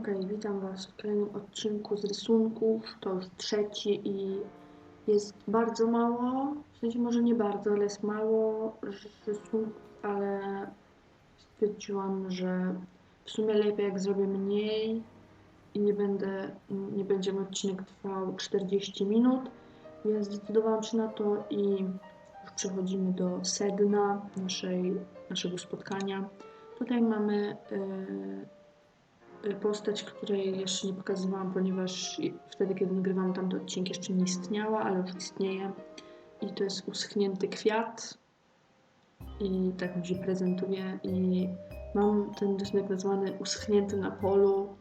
Okej, witam Was w kolejnym odcinku z rysunków. To już trzeci i jest bardzo mało, w sensie może nie bardzo, ale jest mało rysunków, ale stwierdziłam, że w sumie lepiej jak zrobię mniej i nie będę, nie będzie odcinek trwał 40 minut, więc zdecydowałam się na to i już przechodzimy do sedna naszej, naszego spotkania. Tutaj mamy yy, postać, której jeszcze nie pokazywałam, ponieważ wtedy, kiedy nagrywałam tamte odcinki, jeszcze nie istniała, ale już istnieje. I to jest uschnięty kwiat. I tak mi się prezentuje. I mam ten rysunek nazwany uschnięty na polu.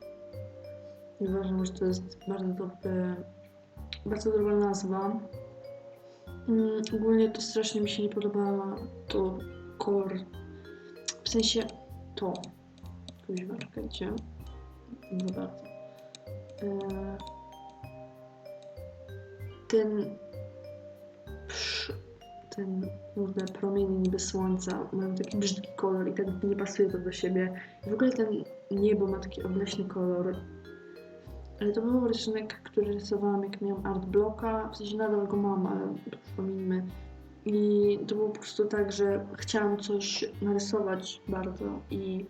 I uważam, że to jest bardzo dobre, bardzo dobra nazwa. Mm, ogólnie to strasznie mi się nie podoba to kolor, w sensie to. Kuźwa, czekajcie. Nie bardzo. E, ten ten kurde promienie niby słońca mają taki brzydki kolor i tak nie pasuje to do siebie. W ogóle ten niebo ma taki obleśny kolor. Ale to był rysunek, który rysowałam jak miałam art bloka, w sensie nadal go mam, ale przypomnijmy. I to było po prostu tak, że chciałam coś narysować bardzo i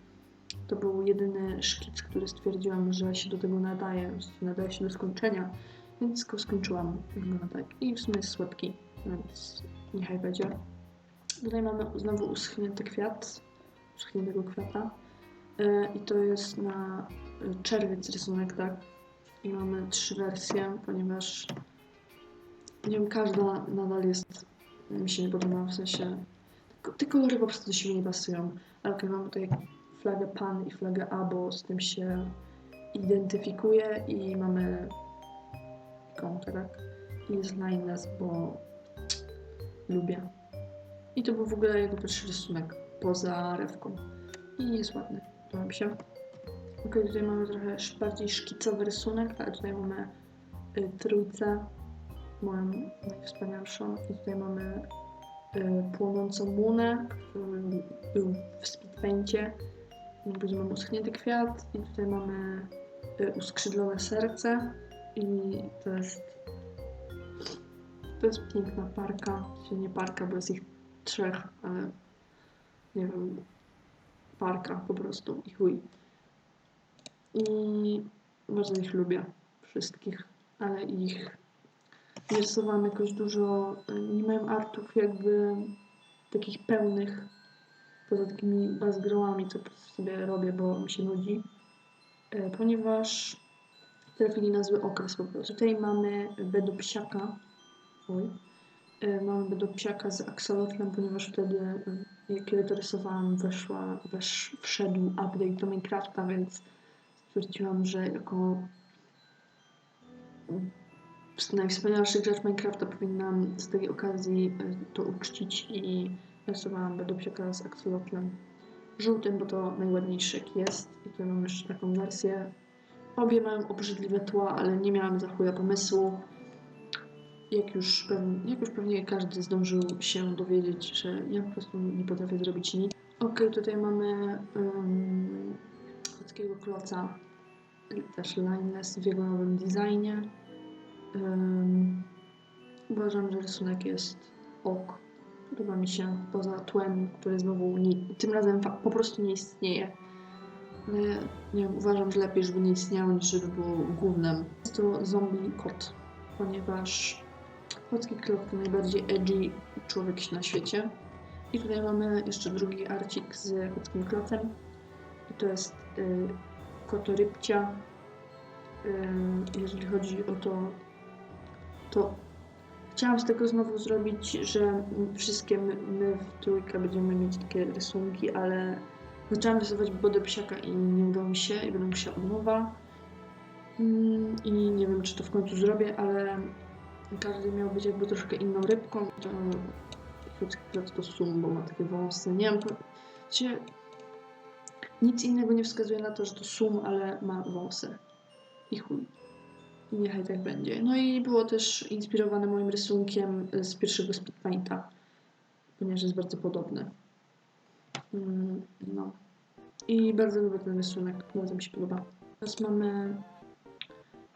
to był jedyny szkic, który stwierdziłam, że się do tego nadaje, nadaje się do skończenia, więc go skończyłam. Wygląda tak. I w sumie jest słodki, więc niechaj będzie. Tutaj mamy znowu uschnięty kwiat, uschniętego kwiata. Yy, I to jest na czerwiec rysunek, tak? I mamy trzy wersje, ponieważ nie wiem, każda nadal jest, mi się nie podoba, w sensie te kolory po prostu do siebie nie pasują. Ale okej, mamy tutaj flagę PAN i flagę ABO, z tym się identyfikuje i mamy kontrakt. I Lines, bo lubię. I to był w ogóle jego pierwszy rysunek poza rewką. I jest ładny, podoba mi się. Ok, tutaj mamy trochę bardziej szkicowy rysunek, ale tutaj mamy y, trójcę, moją najwspanialszą. I tutaj mamy y, płonącą łunę, który był w speedpaincie. Później mamy uschnięty kwiat i tutaj mamy y, uskrzydlone serce i to jest to jest piękna parka, czy nie parka, bo jest ich trzech, ale nie wiem, parka po prostu i chuj. I bardzo ich lubię, wszystkich, ale ich nie rysowałam jakoś dużo, nie mają artów jakby takich pełnych, poza takimi bazgrołami, co sobie robię, bo mi się nudzi, ponieważ trafili na zły okres po prostu. Tutaj mamy bedopsiaka, oj, mamy bedopsiaka z axolotlem, ponieważ wtedy, kiedy to rysowałam, weszła, wesz, wszedł update do Minecrafta, więc stwierdziłam, że jako najwspanialszy gracz Minecrafta powinnam z tej okazji to uczcić i rysowałam bedopsiaka z axolotlem żółtym, bo to najładniejszy jak jest. I tutaj mam jeszcze taką wersję. Obie mają obrzydliwe tła, ale nie miałam za chuja pomysłu. Jak już, pewnie, jak już pewnie każdy zdążył się dowiedzieć, że ja po prostu nie potrafię zrobić nic. Ok, tutaj mamy um, ludzkiego kloca, też lineless w jego nowym designie. Um, uważam, że rysunek jest ok. Podoba mi się, poza tłem, które znowu nie, tym razem po prostu nie istnieje. Ale nie wiem, uważam, że lepiej, żeby nie istniało, niż żeby było głównym. Jest to zombie kot, ponieważ ludzki klop to najbardziej edgy człowiek na świecie. I tutaj mamy jeszcze drugi arcik z ludzkim klocem. I to jest y, kotorybcia. Y, jeżeli chodzi o to, to chciałam z tego znowu zrobić, że wszystkie my, my w trójkę będziemy mieć takie rysunki, ale zaczęłam rysować bodę psiaka i nie udało mi się i będę musiała od. Mm, I nie wiem, czy to w końcu zrobię, ale każdy miał być jakby troszkę inną rybką. To klot to sum, bo ma takie wąsy. Nie wiem, to nic innego nie wskazuje na to, że to sum, ale ma wąsy. I chuj. Niechaj tak będzie. No i było też inspirowane moim rysunkiem z pierwszego speedpainta, ponieważ jest bardzo podobny. Mm, no. I bardzo lubię ten rysunek, bardzo mi się podoba. Teraz mamy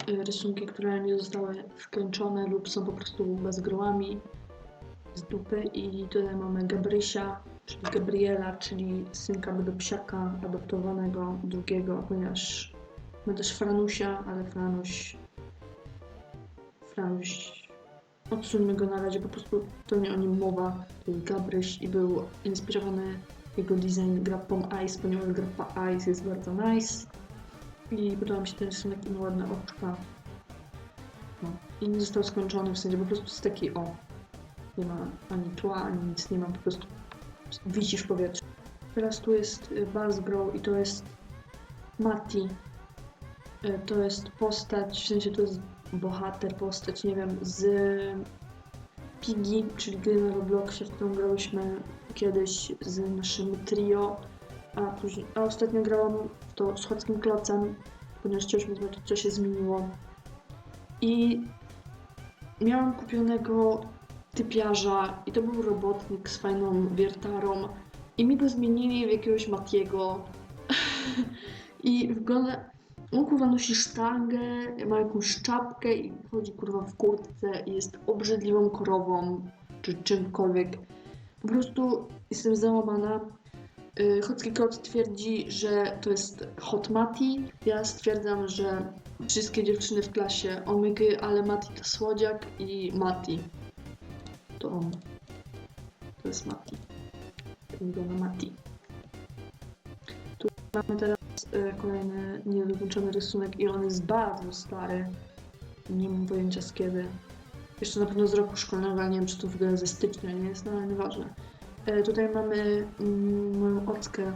y, rysunki, które nie zostały skończone lub są po prostu bezgrołami z dupy i tutaj mamy Gabrysia, czyli Gabriela, czyli synka Bydopsiaka adoptowanego drugiego, ponieważ mamy też Franusia, ale Franuś Franuś odsuńmy go na razie, po prostu to nie o nim mowa, Gabryś i był inspirowany jego design grappą Ice, ponieważ grappa Ice jest bardzo nice i podoba mi się ten rysunek i ma ładne oczka. No. I nie został skończony, w sensie po prostu jest taki o. Nie ma ani tła, ani nic, nie ma po prostu wisi w powietrzu. Teraz tu jest y, Buzzgrow i to jest Mati. Y, To jest postać, w sensie to jest bohater, postać, nie wiem, z Piggy, czyli gry na Robloxie, w którą grałyśmy kiedyś z naszym trio, a, później, a ostatnio grałam w to z Chockim Klocem, ponieważ chcieliśmy zobaczyć, co się zmieniło. I miałam kupionego typiarza i to był robotnik z fajną wiertarą i mi go zmienili w jakiegoś Matiego i wygląda... On kurwa nosi sztangę, ma jakąś czapkę i chodzi kurwa w kurtce i jest obrzydliwą korową czy czymkolwiek. Po prostu jestem załamana. Yy, Chocki Klot twierdzi, że to jest Hot Mati. Ja stwierdzam, że wszystkie dziewczyny w klasie omygy, ale Mati to słodziak i Mati to on. To jest Mati. Wygląda Mati. Tu mamy teraz kolejny niedokończony rysunek i on jest bardzo stary. Nie mam pojęcia z kiedy. Jeszcze na pewno z roku szkolnego, ale nie wiem czy to w ogóle ze stycznia nie jest, no ale nieważne. E, tutaj mamy mm, moją ockę,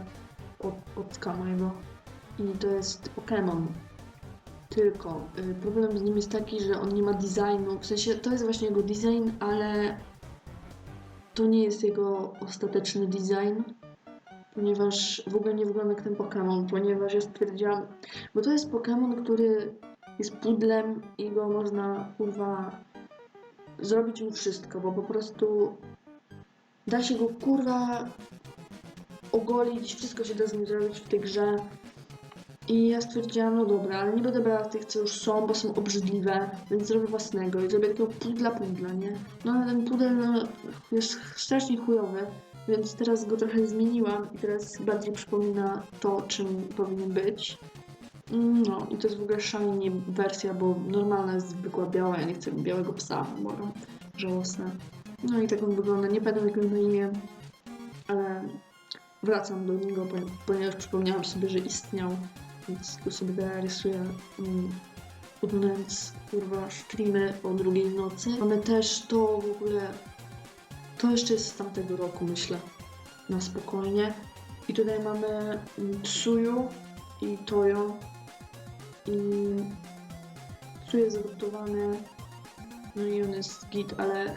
od, ocka mojego i to jest Pokémon. Tylko y, problem z nim jest taki, że on nie ma designu. W sensie to jest właśnie jego design, ale to nie jest jego ostateczny design, ponieważ w ogóle nie wygląda jak ten Pokémon, ponieważ ja stwierdziłam, bo to jest Pokémon, który jest pudlem i go można kurwa zrobić mu wszystko, bo po prostu da się go kurwa ogolić, wszystko się da z nim zrobić w tej grze. I ja stwierdziłam, no dobra, ale nie będę brała tych, co już są, bo są obrzydliwe, więc zrobię własnego i zrobię takiego pudla pudla, nie? No ale ten pudel no, jest strasznie chujowy, więc teraz go trochę zmieniłam i teraz bardziej przypomina to, czym powinien być. Mm, No i to jest w ogóle shiny wersja, bo normalna jest zwykła biała, ja nie chcę białego psa, bo żałosne. No i tak on wygląda, nie pamiętam jak na imię, ale wracam do niego, poni- ponieważ przypomniałam sobie, że istniał, więc tu sobie teraz rysuję um, oglądając kurwa streamy o drugiej nocy. Mamy też to w ogóle, to jeszcze jest z tamtego roku myślę, na spokojnie. I tutaj mamy Tsuyu i Toyo i Tsuyu jest adoptowany, no i on jest git, ale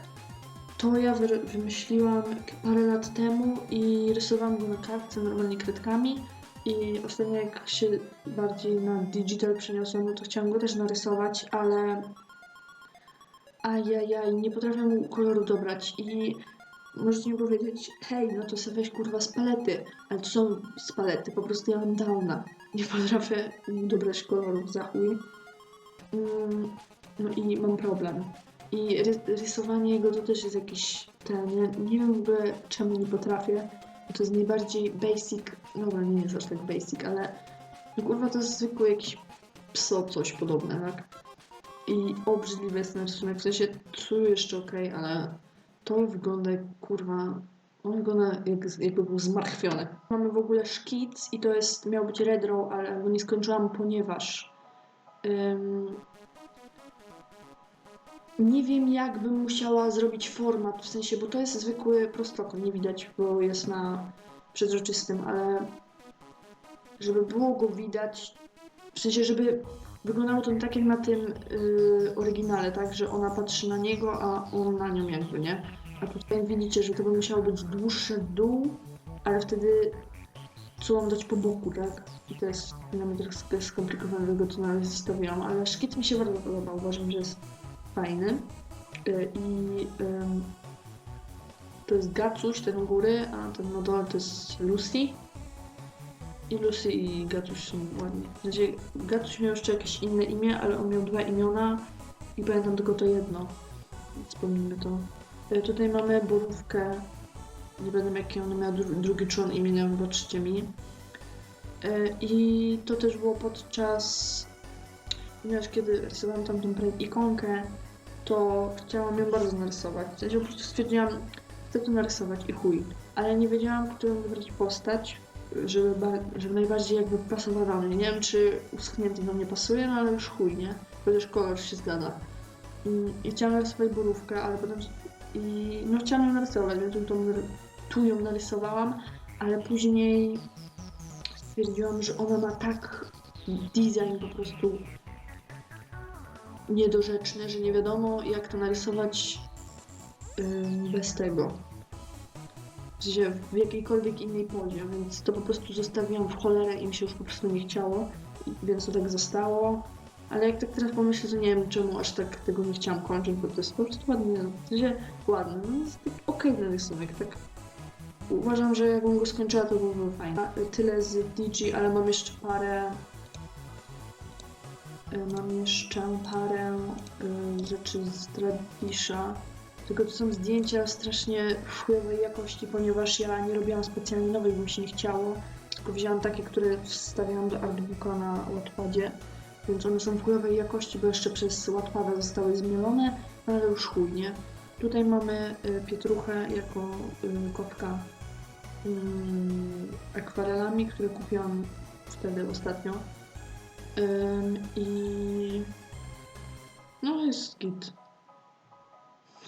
to ja wy- wymyśliłam parę lat temu i rysowałam go na kartce normalnie kredkami. I ostatnio jak się bardziej na digital przeniosłam, no to chciałam go też narysować, ale ajajaj, nie potrafię mu koloru dobrać i możecie mi powiedzieć, hej, no to sobie weź kurwa z palety, ale to są z palety, po prostu ja mam downa, nie potrafię dobrać koloru za chuj. Mm, no i mam problem. I ry- rysowanie jego to też jest jakiś ten, nie, nie wiem w ogóle czemu nie potrafię. To jest najbardziej basic, dobra nie jest aż tak basic, ale no kurwa to jest zwykły jakiś pso coś podobne, tak? I obrzydliwy jest ten rysunek, w sensie tu jeszcze okej, ale to wygląda jak kurwa, on wygląda jak, jakby był zmartwiony. Mamy w ogóle szkic i to jest, miał być red row, ale go nie skończyłam, ponieważ ym, nie wiem, jak bym musiała zrobić format, w sensie, bo to jest zwykły prostokąt, nie widać, bo jest na przezroczystym, ale żeby było go widać, w sensie, żeby wyglądało to tak jak na tym yy, oryginale, tak, że ona patrzy na niego, a on na nią jakby, nie? A tutaj widzicie, że to by musiało być dłuższe w dół, ale wtedy co mam dać po boku, tak? I to jest dla mnie trochę skomplikowane, dlatego to na razie zostawiłam, ale szkic mi się bardzo podoba, uważam, że jest fajny. Y, I ym, to jest Gacuś, ten u góry, a ten na dole to jest Lucy. I Lucy i Gatuś są ładni. Sensie Gatuś miał jeszcze jakieś inne imię, ale on miał dwa imiona i pamiętam tylko to jedno. Więc pomnijmy to. E, Tutaj mamy borówkę. Nie będę jaki ona miała dru- drugi człon imienia, wybaczcie mi. E, I to też było podczas... Ponieważ kiedy rysowałam tamtą ikonkę, to chciałam ją bardzo narysować. W sensie po prostu stwierdziłam, chcę to narysować i chuj. Ale nie wiedziałam, którą wybrać postać, żeby, żeby najbardziej jakby pasowała do mnie. Nie wiem, czy uschnięty do mnie pasuje, no ale już chuj, nie? Chociaż kolor się zgadza. I, i chciałam narysować borówkę, ale potem... I no chciałam ją narysować, więc tą, tu ją narysowałam, ale później stwierdziłam, że ona ma tak design po prostu niedorzeczny, że nie wiadomo jak to narysować ym, bez tego. Sensie w jakiejkolwiek innej pozie, więc to po prostu zostawiłam w cholerę i mi się już po prostu nie chciało, więc to tak zostało. Ale jak tak teraz pomyślę, to nie wiem czemu aż tak tego nie chciałam kończyć, bo to jest po prostu ładny, w sensie ładny, no jest taki okej rysunek, tak Uważam, że jakbym go skończyła, to byłoby fajne. Tyle z DG, ale mam jeszcze parę. y, Mam jeszcze parę y, rzeczy z Tradisha. Tylko to są zdjęcia strasznie chujowej jakości, ponieważ ja nie robiłam specjalnie nowych, bo mi się nie chciało. Tylko wzięłam takie, które wstawiałam do Artbooka na Wattpadzie. Więc one są w chujowej jakości, bo jeszcze przez Wattpada zostały zmielone, ale już chuj, nie? Tutaj mamy y, Pietruchę jako y, kotka ym, akwarelami, które kupiłam wtedy ostatnio. I no jest git.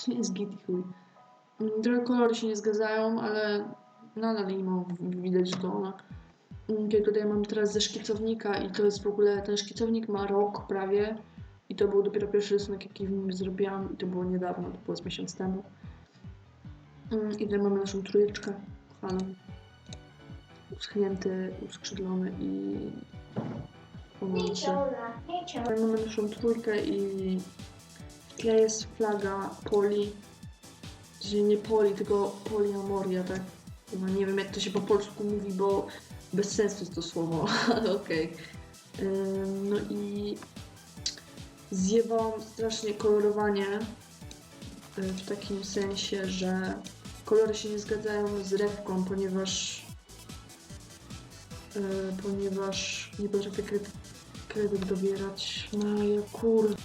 Jest git i chuj. Trochę kolory się nie zgadzają, ale nadal mam widać, że to ona. Ja Tutaj mam teraz ze szkicownika i to jest w ogóle, ten szkicownik ma rok prawie i to był dopiero pierwszy rysunek, jaki w nim zrobiłam i to było niedawno, to było z miesiąc temu. Ym, I tutaj mamy naszą trójeczkę, falą. Uschnięty, uskrzydlony i. Tutaj mamy naszą trójkę i tle jest flaga poli. Czyli nie poli, tylko poliamoria, tak? Chyba nie wiem jak to się po polsku mówi, bo bez sensu jest to słowo, ale okej. Ym, No i zjebałam strasznie kolorowanie y, w takim sensie, że kolory się nie zgadzają z rewką, ponieważ y, ponieważ nie potrafię kredyt, kredyt dobierać. Maja, kur...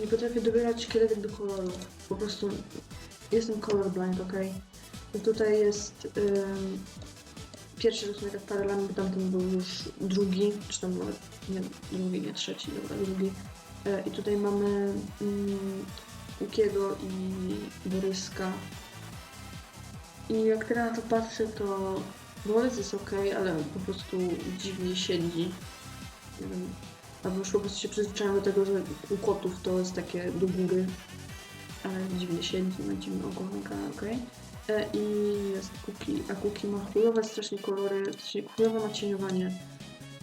Nie potrafię dobierać kredyt do koloru. Po prostu jestem colorblind, ok? I tutaj jest ym, pierwszy rysunek akwarelami, bo tamten był już drugi, czy tam nawet nie drugi, nie trzeci, dobra, drugi. E, I tutaj mamy mm, Łukiego i Boryska. I jak teraz na to patrzę, to Borys jest ok, ale po prostu dziwnie siedzi. Nie wiem, albo już po prostu się przyzwyczaiłem do tego, że u kotów to jest takie do góry, ale dziwnie siedzi, ma dziwny ogonek, okej. E, I jest Kuki, a Kuki ma chujowe strasznie kolory, w chujowe ma cieniowanie,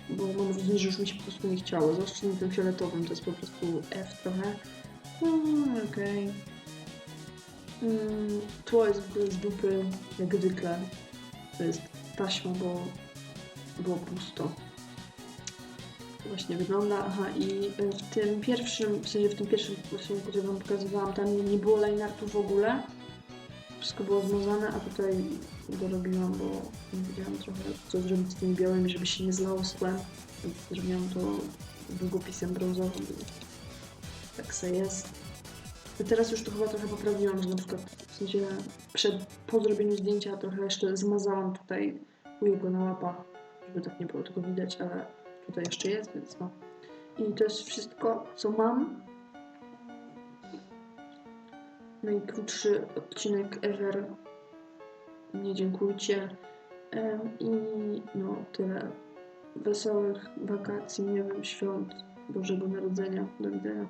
bo mam wrażenie, że już mi się po prostu nie chciało, zwłaszcza na tym fioletowym, to jest po prostu F trochę. No, okej. Mm, Tło jest w z dupy, jak zwykle. To jest taśma, bo było pusto. Właśnie wygląda, aha i w tym pierwszym, w sensie w tym pierwszym rysunku, który wam pokazywałam, tam nie, było lineartu w ogóle. Wszystko było zmazane, a tutaj dorobiłam, bo wiedziałam trochę co zrobić z tymi białymi, żeby się nie zlało z zrobiłam to długopisem brązowym. Tak se jest. I teraz już to chyba trochę poprawiłam, że na przykład w sensie przed, po zrobieniu zdjęcia trochę jeszcze zmazałam tutaj u jego na łapach, żeby tak nie było tego widać, ale tutaj jeszcze jest, więc no. I to jest wszystko, co mam. Najkrótszy odcinek ever. Nie dziękujcie. I no, tyle. Wesołych wakacji, nie wiem, świąt Bożego Narodzenia. Do widzenia.